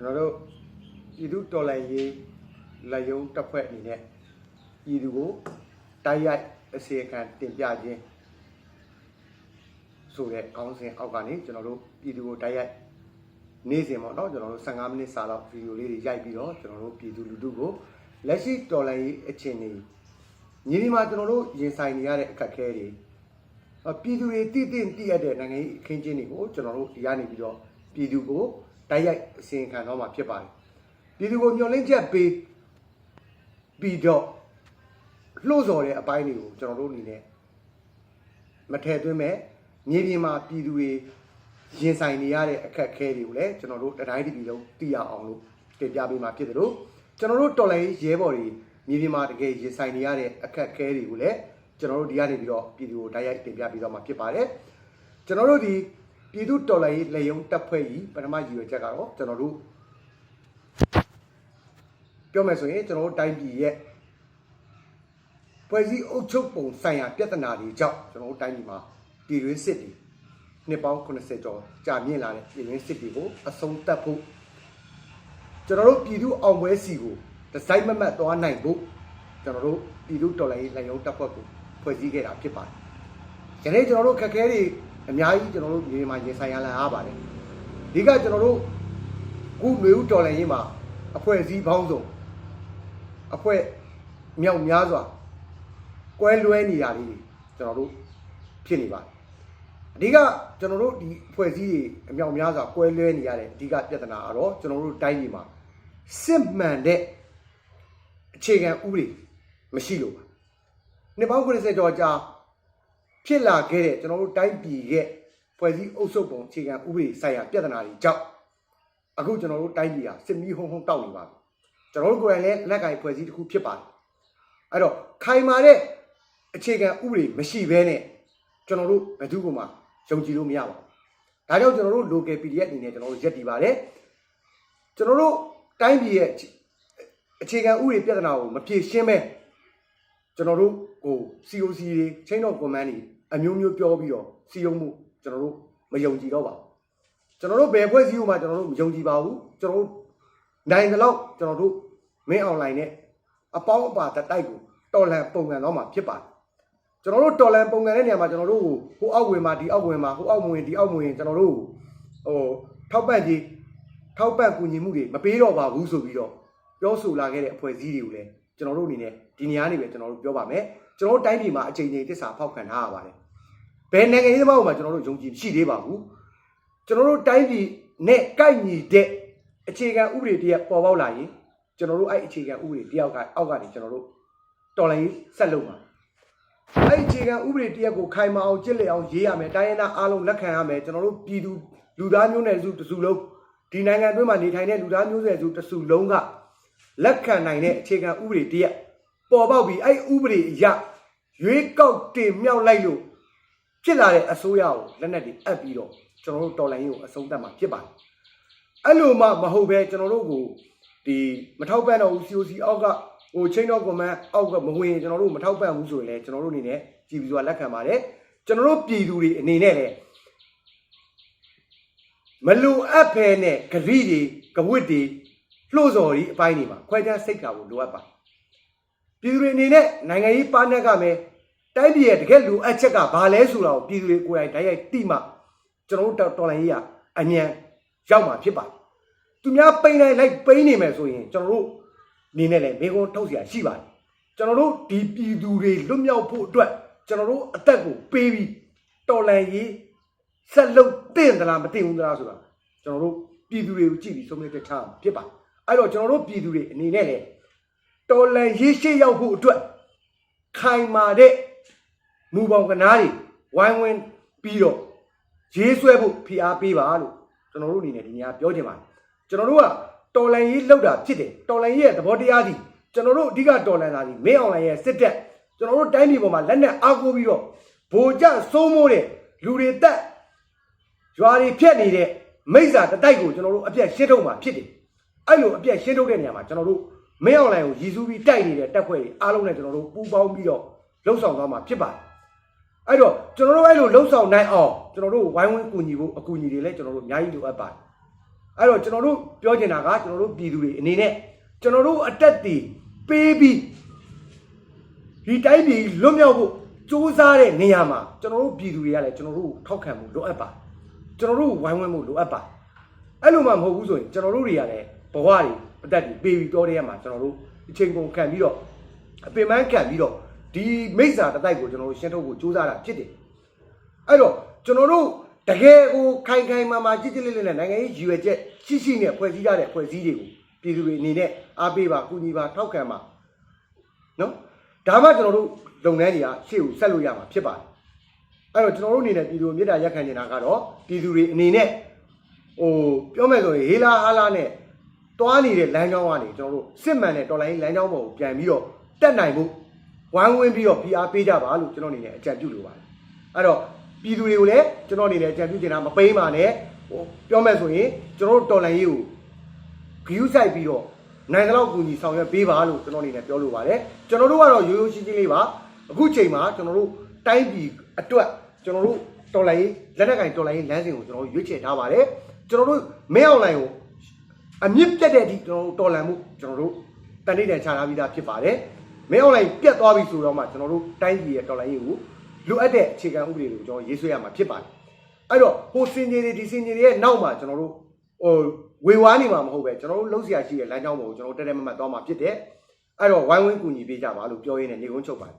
ကျွန်တော်တို့ပြည်သူတော်လှန်ရေးလက်ယုံတပ်ဖွဲ့အနေနဲ့ပြည်သူကိုတိုက်ရိုက်အစီအကံတင်ပြခြင်းဆိုတဲ့ခေါင်းစဉ်အောက်ကနေကျွန်တော်တို့ပြည်သူကိုတိုက်ရိုက်နေ့စဉ်ပေါ့နော်ကျွန်တော်တို့15မိနစ်စာလောက်ဗီဒီယိုလေးတွေရိုက်ပြီးတော့ကျွန်တော်တို့ပြည်သူလူထုကိုလက်ရှိတော်လှန်ရေးအခြေအနေညီဒီမှာကျွန်တော်တို့ရင်ဆိုင်နေရတဲ့အခက်အခဲတွေအပြည်သူတွေတည်တည်တည်ရတဲ့နိုင်ငံရေးအခင်းကျင်းတွေကိုကျွန်တော်တို့ဒီကနေပြီးတော့ပြည်သူကို တိုက်ရိုက်အစီအကံတော့မှာဖြစ်ပါတယ်ပြည်သူကိုညှော်လင့်ချက်ပေးပြီးတော့လှုပ်ဆော်တဲ့အပိုင်းတွေကိုကျွန်တော်တို့အနေနဲ့မထည့်သွင်းမဲ့မြေပြင်မှာပြည်သူတွေရင်ဆိုင်နေရတဲ့အခက်အခဲတွေကိုလည်းကျွန်တော်တို့တတိုင်းတစ်ပြည်လုံးသိရအောင်လို့တင်ပြပေးမှာဖြစ်တယ်လို့ကျွန်တော်တို့တော်လိုင်းရဲဘော်တွေမြေပြင်မှာတကယ်ရင်ဆိုင်နေရတဲ့အခက်အခဲတွေကိုလည်းကျွန်တော်တို့ဒီကနေပြီးတော့ပြည်သူကိုတိုက်ရိုက်တင်ပြပေးတော့မှာဖြစ်ပါတယ်ကျွန်တော်တို့ဒီ ပြည်သူတော်လိုင်းလက်ယုံတပ်ဖွဲ့ကြီးပထမရည်ရွယ်ချက်ကတော့ကျွန်တော်တို့ပြောမယ်ဆိုရင်ကျွန်တော်တို့တိုင်းပြည်ရဲ့ဖွဲ့စည်းအုပ်ချုပ်ပုံဆိုင်ရာပြဿနာတွေကြောင့်ကျွန်တော်တို့တိုင်းပြည်မှာပြည်တွင်းစစ်တွေနှစ်ပေါင်း80ကျော်ကြာမြင့်လာတဲ့ပြည်တွင်းစစ်တွေကိုအဆုံးသတ်ဖို့ကျွန်တော်တို့ပြည်သူအောင်ပွဲစီကိုဒီဇိုင်းမမတ်သွားနိုင်ဖို့ကျွန်တော်တို့ပြည်သူတော်လှန်ရေးလက်ရုံးတပ်ဖွဲ့ကိုဖွဲ့စည်းခဲ့တာဖြစ်ပါတယ်။ဒီနေ့ကျွန်တော်တို့ခက်ခဲတွေ အများကြီးကျွန်တော်တို့မြေမှာရင်ဆိုင်ရလာရပါတယ်။ဒီကကျွန်တော်တို့ခုຫນွေဦးတော်လှန်ရေးမှာအဖွဲ့အစည်းပေါင်းစုံအဖွဲ့မြောက်များစွာကွဲလွဲနေရလေးတွေကျွန်တော်တို့ဖြစ်နေပါတယ်အဓိကကျွန်တော်တို့ဒီအဖွဲ့အစည်းတွေအမြောက်များစွာကွဲလွဲနေရတဲ့အဓိကပြဿနာကတော့ကျွန်တော်တို့တိုင်းပြည်မှာစစ်မှန်တဲ့အခြေခံဥပဒေမရှိလို့ပါနှစ်ပေါင်း90ကျော်ကြာ ဖြစ်လာခဲ့တဲ့ကျွန်တော်တို့တိုင်းပြည်ရဲ့ဖွဲ့စည်းအုပ်စုပ်ပုံအခြေခံဥပဒေဆိုင်ရာပြဿနာတွေကြောင့်အခုကျွန်တော်တို့တိုင်းပြည်ဟာစစ်မီးဟုံးဟုံးတောက်နေပါပြီကျွန်တော်တို့ကိုယ်တိုင်လည်းလက်ကင်ဖွဲ့စည်းတစ်ခုဖြစ်ပါတယ်အဲ့တော့ခိုင်မာတဲ့အခြေခံဥပဒေမရှိဘဲနဲ့ကျွန်တော်တို့ဘယ်သူမှယုံကြည်လို့မရပါဘူး။ဒါကြောင့်ကျွန်တော်တို့ local PDF အနေနဲ့ကျွန်တော်တို့ရက်တည်ပါတယ်။ကျွန်တော်တို့တိုင်းပြည်ရဲ့အခြေခံဥပဒေပြဿနာကိုမဖြေရှင်းပဲကျွန်တော်တို့ဟို COC တွေ chain of command တွေ အမျိုးမျိုးပြောပြီးတော့စီယုံမှုကျွန်တော်တို့မယုံကြည်တော့ပါဘူး။ကျွန်တော်တို့ဘယ်ဖွဲ့စည်းဖို့မှကျွန်တော်တို့မယုံကြည်ပါဘူး။ကျွန်တော်တို့နိုင်တဲ့လောက်ကျွန်တော်တို့မင်း online နဲ့အပေါင်းအပါတတိုက်ကိုတော်လန်ပုံစံတော့မှာဖြစ်ပါတယ်ကျွန်တော်တို့တော်လန်ပုံစံတဲ့နေရာမှာကျွန်တော်တို့ကိုဟိုအောက်ဝင်မှာဒီအောက်ဝင်မှာဟိုအောက်မဝင်ဒီအောက်မဝင်ကျွန်တော်တို့ဟိုထောက်ပံ့ကြီးထောက်ပံ့ကူညီမှုတွေမပေးတော့ပါဘူးဆိုပြီးတော့ပြောဆိုလာခဲ့တဲ့အဖွဲ့အစည်းတွေကိုလည်းကျွန်တော်တို့အနေနဲ့ဒီနေရာနေပဲကျွန်တော်တို့ပြောပါမယ် ကျွန်တော်တို့တိုင်းပြည်မှာအချိန်ချင်းတစ္ဆာဖောက်ခံထားရပါတယ်ဘယ်နိုင်ငံရေးသမားမှကျွန်တော်တို့ယုံကြည်ရှိသေးပါဘူးကျွန်တော်တို့တိုင်းပြည်နဲ့ကိုက်ညီတဲ့အခြေခံဥပဒေတရက်ပေါ်ပေါက်လာရင်ကျွန်တော်တို့အဲ့အခြေခံဥပဒေတယောက်ကအောက်ကနေကျွန်တော်တို့တော်လိုင်းဆက်လုပ်ပါအဲ့အခြေခံဥပဒေတရက်ကိုခိုင်မာအောင်ကြစ်လက်အောင်ရေးရမယ်တိုင်းရင်းသားအားလုံးလက်ခံရမယ်ကျွန်တော်တို့ပြည်သူလူသားမျိုးနွယ်စုတစုလုံးဒီနိုင်ငံအတွင်းမှာနေထိုင်တဲ့လူသားမျိုးနွယ်စုတစုလုံးကလက်ခံနိုင်တဲ့အခြေခံဥပဒေတရက် ပေါ်ပေါက်ပြီးအဲ့ဥပဒေအရရွေးကောက်တင်မြှောက်လိုက်လို့ဖြစ်လာတဲ့အစိုးရကိုလက်နက်တွေအပ်ပြီးတော့ကျွန်တော်တို့တော်လိုင်းရေးကိုအဆုံးသတ်မှာဖြစ်ပါတယ်အဲ့လိုမှမဟုတ်ပဲကျွန်တော်တို့ကိုဒီမထောက်ပံ့တော့ဘူး COC အောက်ကဟို chain of command အောက်ကမဝင်ကျွန်တော်တို့မထောက်ပံ့ဘူးဆိုရင်လည်းကျွန်တော်တို့အနေနဲ့ကြည်ပြီးသွားလက်ခံပါတယ်ကျွန်တော်တို့ပြည်သူတွေအနေနဲ့လည်းမလူအပ်ဖဲနဲ့ဂရိတွေကဝတ်တွေလှို့စော်ဒီအပိုင်းတွေမှာခွဲခြားစိတ်ထားဖို့လိုအပ်ပါ ပြည်သူတွေအနေနဲ့နိုင်ငံရေးပါနက်ကမယ်တိုင်းပြည်ရဲ့တကယ်လူအပ်ချက်ကဘာလဲဆိုတာကိုပြည်သူတွေကိုယ်တိုင်ဓာတ်ရိုက်တိမှကျွန်တော်တို့တော်လိုင်းရေးကအမြန်ရောက်မှာဖြစ်ပါတယ်သူများပိန်လိုက်လိုက်ပိန်နေမယ်ဆိုရင်ကျွန်တော်တို့နေနဲ့လည်းမိကုန်းထုတ်เสียရှိပါတယ်ကျွန်တော်တို့ဒီပြည်သူတွေလွတ်မြောက်ဖို့အတွက်ကျွန်တော်တို့အသက်ကိုပေးပြီးတော်လန်ရေးဆက်လုပ်တင့်သလားမတင့်ဘူးလားဆိုတာကျွန်တော်တို့ပြည်သူတွေကိုကြည့်ပြီးဆုံးဖြတ်ချက်ချမှာဖြစ်ပါတယ်အဲ့တော့ကျွန်တော်တို့ပြည်သူတွေအနေနဲ့လည်း တော်လန်ရေးရှေ့ရောက်ဖို့အတွက်ခိုင်မာတဲ့မူပေါင်းကနားတွေဝိုင်းဝန်းပြီးတော့ရေးဆွဲဖို့ဖိအားပေးပါလို့ကျွန်တော်တို့အနေနဲ့ဒီနေရာပြောချင်ပါတယ်ကျွန်တော်တို့ကတော်လန်ရေးလောက်တာဖြစ်တယ်တော်လန်ရေးရဲ့သဘောတရားဒီကျွန်တော်တို့အဓိကတော်လန်တာဒီမင်းအောင်လိုင်ရဲ့စစ်တပ်ကျွန်တော်တို့တိုင်းပြည်ပေါ်မှာလက်နက်အားကိုးပြီးတော့ဗိုလ်ကျစိုးမိုးတဲ့လူတွေတက်ရွာတွေဖြတ်နေတဲ့မိစ္ဆာတတိုက်ကိုကျွန်တော်တို့အပြက်ရှင်းထုတ်မှာဖြစ်တယ်အဲ့လိုအပြက်ရှင်းထုတ်တဲ့နေရာမှာကျွန်တော်တို့ မင်းအောင်လိုင်ကိုရည်စူးပြီးတိုက်နေတဲ့တပ်ဖွဲ့တွေအားလုံးနဲ့ကျွန်တော်တို့ပူးပေါင်းပြီးတော့လှုပ်ဆောင်သွားမှာဖြစ်ပါတယ်အဲ့တော့ကျွန်တော်တို့အဲ့လိုလှုပ်ဆောင်နိုင်အောင်ကျွန်တော်တို့ဝိုင်းဝန်းကူညီဖို့အကူအညီတွေလည်းကျွန်တော်တို့အများကြီးလိုအပ်ပါတယ်အဲ့တော့ကျွန်တော်တို့ပြောချင်တာကကျွန်တော်တို့ပြည်သူတွေအနေနဲ့ကျွန်တော်တို့အတက်တည်ပေးပြီးဒီတိုင်းပြည်လွတ်မြောက်ဖို့စူးစမ်းတဲ့နေရာမှာကျွန်တော်တို့ပြည်သူတွေကလည်းကျွန်တော်တို့ကိုထောက်ခံမှုလိုအပ်ပါကျွန်တော်တို့ကိုဝိုင်းဝန်းမှုလိုအပ်ပါအဲ့လိုမှမဟုတ်ဘူးဆိုရင်ကျွန်တော်တို့တွေကလည်းဘဝတွေ အတက်တည်ပေးပြီးတော့တဲ့ရမှာကျွန်တော်တို့အချိန်ကုန်ခံပြီးတော့အပင်ပန်းခံပြီးတော့ဒီမိစ္ဆာတစ်တိုက်ကိုကျွန်တော်တို့ရှင်းထုတ်ဖို့စူးစမ်းတာဖြစ်တယ်အဲ့တော့ကျွန်တော်တို့တကယ်ကိုခိုင်ခိုင်မာမာကြည်ကြည်လေးလေးနဲ့နိုင်ငံရေးရည်ရွယ်ချက်ရှိရှိနဲ့ဖွဲ့စည်းကြတဲ့ဖွဲ့စည်းတွေကိုပြည်သူတွေအနေနဲ့အားပေးပါကူညီပါထောက်ခံပါနော်ဒါမှကျွန်တော်တို့လုပ်ငန်းတွေကရှေ့ကိုဆက်လို့ရမှာဖြစ်ပါတယ်အဲ့တော့ကျွန်တော်တို့အနေနဲ့ပြည်သူကိုမေတ္တာရက်ခံနေတာကတော့ပြည်သူတွေအနေနဲ့ဟိုပြောမယ်ဆိုရင်ဟေးလာဟာလာနဲ့ တွားနေတဲ့လမ်းကြောင်းကနေကျွန်တော်တို့စစ်မှန်တဲ့တော်လိုင်းလမ်းကြောင်းပေါ်ကိုပြန်ပြီးတော့တက်နိုင်ဖို့ဝိုင်းဝန်းပြီးတော့ဖိအားပေးကြပါလို့ကျွန်တော်အနေနဲ့အကြံပြုလိုပါတယ်အဲ့တော့ပြည်သူတွေကိုလည်းကျွန်တော်အနေနဲ့အကြံပြုချင်တာမပိန်းပါနဲ့ဟိုပြောမယ်ဆိုရင်ကျွန်တော်တို့တော်လန်ရေးကိုဂယူးဆိုင်ပြီးတော့နိုင်တဲ့လောက်ကူညီဆောင်ရွက်ပေးပါလို့ကျွန်တော်အနေနဲ့ပြောလိုပါတယ်ကျွန်တော်တို့ကတော့ရိုးရိုးရှင်းရှင်းလေးပါအခုချိန်မှာကျွန်တော်တို့တိုင်းပြည်အတွက်ကျွန်တော်တို့တော်လန်ရေးလက်နက်ကင်တော်လန်ရေးလမ်းစဉ်ကိုကျွန်တော်တို့ရွေးချယ်ထားပါတယ်ကျွန်တော်တို့မင်းအောင်လိုင်ကို အမြင့်ပြတ်တဲ့အထိကျွန်တော်တို့တော်လန်မှုကျွန်တော်တို့တန်ဋိဌာန်ချထားပြီးသားဖြစ်ပါတယ်မင်းအောင်လိုင်ပြတ်သွားပြီဆိုတော့မှကျွန်တော်တို့တိုင်းပြည်ရဲ့တော်လန်ရေးကိုလိုအပ်တဲ့အခြေခံဥပဒေတွေကိုကျွန်တော်ရေးဆွဲရမှာဖြစ်ပါတယ်အဲ့တော့ဟိုစင်ကြီးတွေဒီစင်ကြီးတွေရဲ့နောက်မှာကျွန်တော်တို့ဟိုဝေဝါးနေမှာမဟုတ်ပဲကျွန်တော်တို့လှုပ်ရှားရှိတဲ့လမ်းကြောင်းပေါ်ကိုကျွန်တော်တက်တက်မတ်မတ်သွားမှာဖြစ်တယ်အဲ့တော့ဝိုင်းဝန်းကူညီပေးကြပါလို့ပြောရင်းနဲ့နေကုန်းချုပ်ပါတယ်